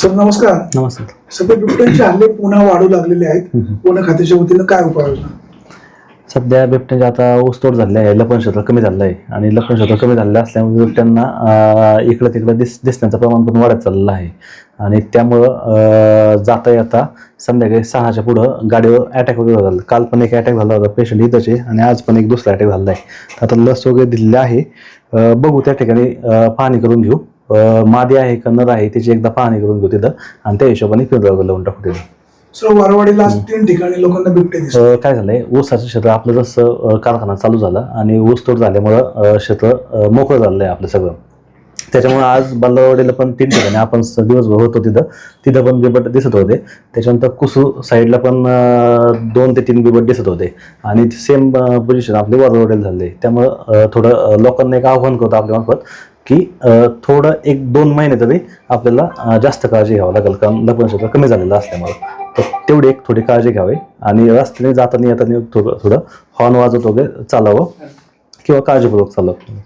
Sir नमस्कार. नमस्कार. सध्या बिबट्यांचे हल्ले पुन्हा वाढू लागलेले आहेत. वन खात्याच्या वतीनं काय उपाययोजना? सध्या बिबट्याचे आता ऊसतोड झाले आहे. लपन क्षेत्र कमी झालं आहे आणि लपन क्षेत्र कमी झालेलं असल्यामुळे बिबट्यांना इकडं तिकडं दिस दिसण्याचं प्रमाण पण वाढत चाललेलं आहे. आणि त्यामुळं जाता येता संध्याकाळी सहाच्या पुढं गाडीवर अटॅक वगैरे झाला. काल पण एक अटॅक झाला होता पेशंट इथंच आणि आज पण एक दुसरा अटॅक झाला आहे. आता लस वगैरे दिलेली आहे. बघू त्या ठिकाणी पाहणी करून घेऊ. मादी आहे का नर आहे त्याची एकदा पाहणी करून घेऊ तिथं. आणि त्या हिशोबाने वगैरे लावून टाकू तिथं. सर वारवाडीला आज तीन ठिकाणी लोकांना बिबटे दिसतात. अ, काय झालंय? ऊसाचं क्षेत्र आपलं जसं अ, कारखाना चालू झाला आणि ऊस तोड झाल्यामुळं अ, क्षेत्र अ, मोकळं झालेलं आहे आपलं सगळं. त्याच्यामुळे आज बल्लावाडीला पण तीन ठिकाणी आपण स- दिवसभर होतो तिथं. तिथं पण बिबट दिसत होते. त्याच्यानंतर कुसू साईडला पण अ, दोन ते तीन बिबट दिसत होते. आणि सेम पोझिशन आपले वरवाडीला झाले. त्यामुळं अ, थोडं अ, लोकांना एक आव्हान करतो आपल्या मार्फत. की थोडं एक दोन महिने तरी आपल्याला जास्त काळजी घ्यावं लागेल. कारण लपन क्षेत्र कमी झालेलं असल्यामुळं. तर तेवढी एक थोडी काळजी घ्यावी. आणि रस्त्याने जाताना येताना थोडं थोडं हॉर्न वाजवत वगैरे चालावं किंवा काळजीपूर्वक चालावं.